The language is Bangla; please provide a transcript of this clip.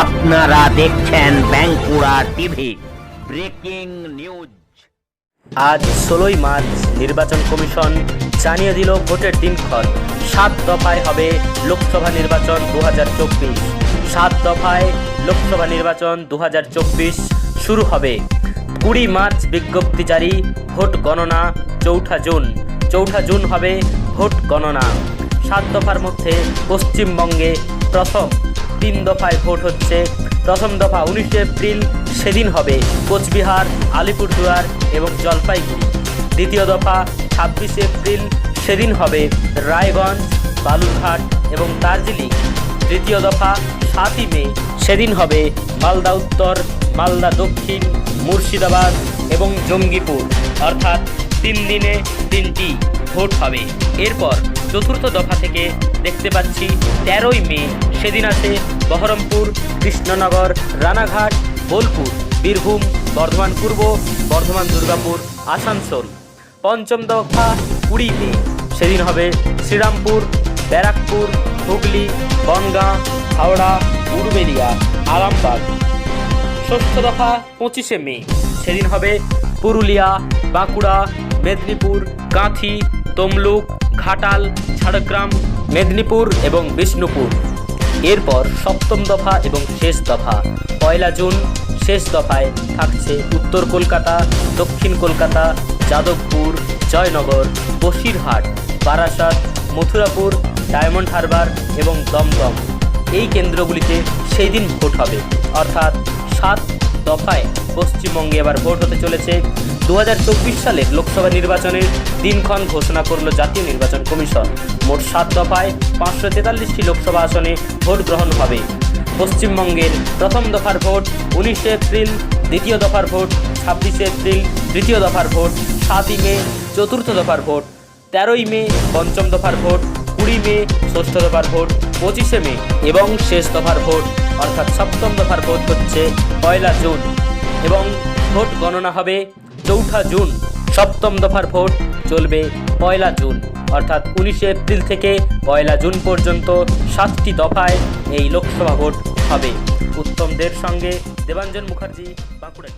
আপনারা দেখছেন বাঁকুড়া টিভি, ব্রেকিং নিউজ। আজ ষোলোই মার্চ, নির্বাচন কমিশন জানিয়ে দিল ভোটের দিনক্ষণ। সাত দফায় হবে লোকসভা নির্বাচন দু হাজার চব্বিশ। সাত দফায় লোকসভা নির্বাচন দু হাজার চব্বিশ শুরু হবে। কুড়ি মার্চ বিজ্ঞপ্তি জারি, ভোট গণনা চৌঠা জুন। চৌঠা জুন হবে ভোট গণনা। সাত দফার মধ্যে পশ্চিমবঙ্গে প্রথম। তিন দফায় ভোট হচ্ছে। প্রথম দফা উনিশে এপ্রিল, সেদিন হবে কোচবিহার, আলিপুরদুয়ার এবং জলপাইগুড়ি। দ্বিতীয় দফা ছাব্বিশে এপ্রিল, সেদিন হবে রায়গঞ্জ, বালুরঘাট এবং দার্জিলিং। তৃতীয় দফা সাতই মে, সেদিন হবে মালদা উত্তর, মালদা দক্ষিণ, মুর্শিদাবাদ এবং জঙ্গিপুর। অর্থাৎ তিন দিনে তিনটি ভোট হবে। এরপর চতুর্থ দফা থেকে দেখতে পাচ্ছি তেরোই মে, সেদিন আছে বহরমপুর, কৃষ্ণনগর, রানাঘাট, বোলপুর, বীরভূম, বর্ধমান পূর্ব, বর্ধমান দুর্গাপুর, আসানসোল। পঞ্চম দফা কুড়ি মে সেদিন হবে শ্রীরামপুর, ব্যারাকপুর, হুগলি, বনগাঁ, হাওড়া উড়বেড়িয়া আরামবাগ। ষষ্ঠ দফা পঁচিশে মে, সেদিন হবে পুরুলিয়া, বাঁকুড়া, মেদিনীপুর, কাঁথি তমলুক, ঘাটাল, ঝাড়গ্রাম, মেদিনীপুর এবং বিষ্ণুপুর। এরপর সপ্তম দফা এবং শেষ দফা। পয়লা জুন শেষ দফায় থাকছে উত্তর কলকাতা, দক্ষিণ কলকাতা, যাদবপুর, জয়নগর, বসিরহাট, বারাসাত, মথুরাপুর, ডায়মন্ড হারবার এবং দমদম। এই কেন্দ্রগুলিতে সেই দিন ভোট হবে। অর্থাৎ সাত দফায় পশ্চিমবঙ্গে এবার ভোট হতে চলেছে। দু সালের লোকসভা নির্বাচনের দিনক্ষণ ঘোষণা করল জাতীয় নির্বাচন কমিশন। মোট সাত দফায় পাঁচশো তেতাল্লিশটি লোকসভা আসনে ভোট গ্রহণ হবে। পশ্চিমবঙ্গের প্রথম দফার ভোট উনিশে এপ্রিল, দ্বিতীয় দফার ভোট ছাব্বিশে এপ্রিল, তৃতীয় দফার ভোট সাতই মে, চতুর্থ দফার ভোট তেরোই মে, পঞ্চম দফার ভোট কুড়ি মে, ষষ্ঠ দফার ভোট, পঁচিশে মে এবং শেষ দফার ভোট, অর্থাৎ সপ্তম দফার ভোট হচ্ছে পয়লা জুন এবং ভোট গণনা হবে চৌঠা জুন। সপ্তম দফার ভোট চলবে পয়লা জুন, অর্থাৎ উনিশে এপ্রিল থেকে পয়লা জুন পর্যন্ত সাতটি দফায় এই লোকসভা ভোট হবে। উত্তমদের সঙ্গে দেবাঞ্জন মুখার্জি, বাঁকুড়া